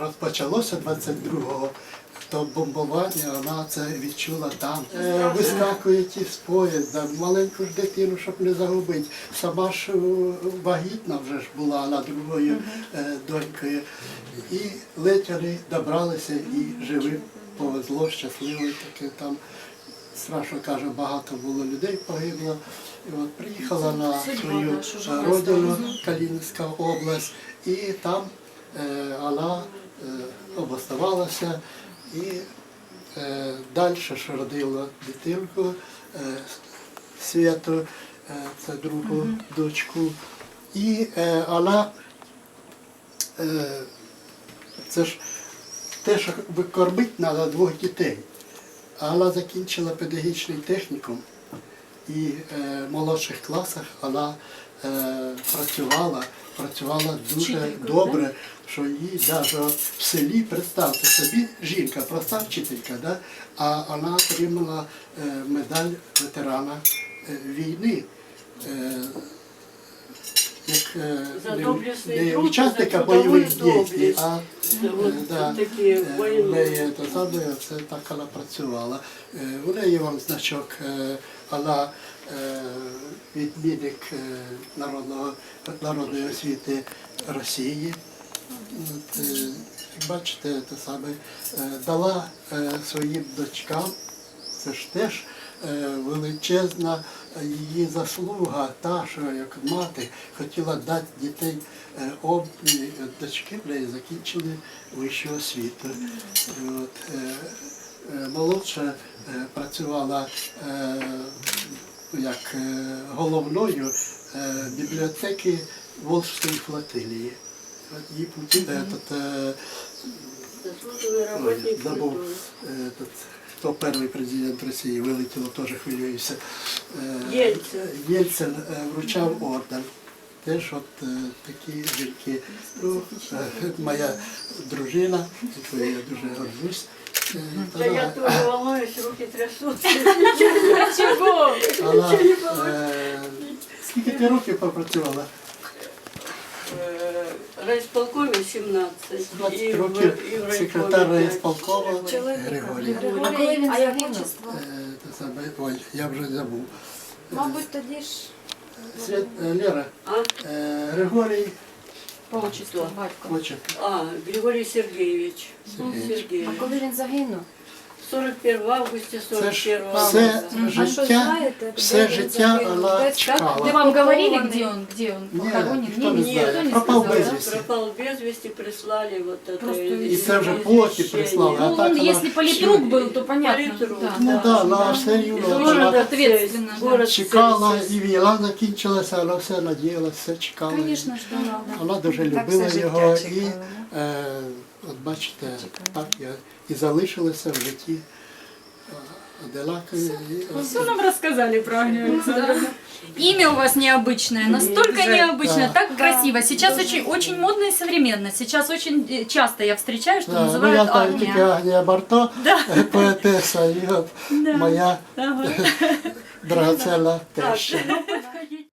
розпочалося 22-го, то бомбування вона це відчула там. Е, вискакують із поїзда, маленьку ж дитину, щоб не загубити. Сама ж е, вагітна вже ж була над другою е, донькою. І ледь вони добралися і живі повезло, щасливо таке там. Страшно каже, багато було людей погибло. І от приїхала на свою е, родину, Калінська область, і там е, вона е, обоставалася і е, далі ж родила дитинку е, Святу, це другу дочку. І вона це ж те, що кормити треба двох дітей. А вона закінчила педагогічний технікум і в молодших класах вона працювала, працювала дуже добре, що їй навіть в селі, представте собі, жінка, проста вчителька, да? а вона отримала е, медаль ветерана е, війни. Е, е, За не- не учасника бойових дій, а да. Е, неї то саме, це так вона працювала. Е, У неї вам значок, е, вона е, відмінник е, народного, народної освіти Росії. Е, як Бачите, те саме е, дала е, своїм дочкам, це ж теж е, величезна її заслуга, та, що як мати хотіла дати дітей е, дочки в неї закінчили вищу освіту. От, е, е, молодша е, працювала е, як е, головною е, бібліотеки Волжської флотилії. От їй путі- е, хто перший президент Росії вилетіло, теж хвилююся. Е, Єльцин. Єльцин е, вручав орден. Теж от е, такі жінки. Ну, моя дружина, якою я дуже горжусь. Та я теж волнуюсь, руки трясуться. Чого? е, Скільки ти років попрацювала? Райсполкомі 17. 20 і в- років і в секретар райкомі райсполкова п'ять. Григорій. А коли він загинув? Е, те саме, Ой, я вже забув. Мабуть, тоді ж Свят, е, Лера, А? е, Григорій По отчеству, батько. А, Григорій Сергійович. Сергійович. Сергійович. а коли він загинув? 41 августа Це ж 41 все августа. А що життя, знаєте, все де він життя загинув? вона Десь так? чекала. Вы вам говорили, Похованный. где он, где он Ні, похоронен? ніхто не Ні, знає. ніхто не Пропав сказав. безвісти. Пропал без вести, прислали вот это. Просто І из- це вже из- потім извещения. прислали. А Ну, так он, вона если политрук всю- был, то понятно. Политрук, Да. Ну да. так, на все Из рівно Дуже города вона ответственно, Цельс- да. город чекала, Цельсис. і війна закінчилася, вона все надіялася, все чекала. Конечно, что надо. Вона дуже Так любила все життя його чекала, і, да? е, от бачите, так я і залишилася в житті Аделакою. Все нам рассказали про Агнию Александровну. Имя у вас необычное, настолько Жаль. необычное, Да. так Да. красиво. Сейчас очень, очень модно и современно. Сейчас очень э, часто я встречаю, что Да, ну, называют я знаю тільки Агния. Агнія Барто, е, поетеса, і от Да. моя Ага. драгоценна Так, теща. ну, подходи.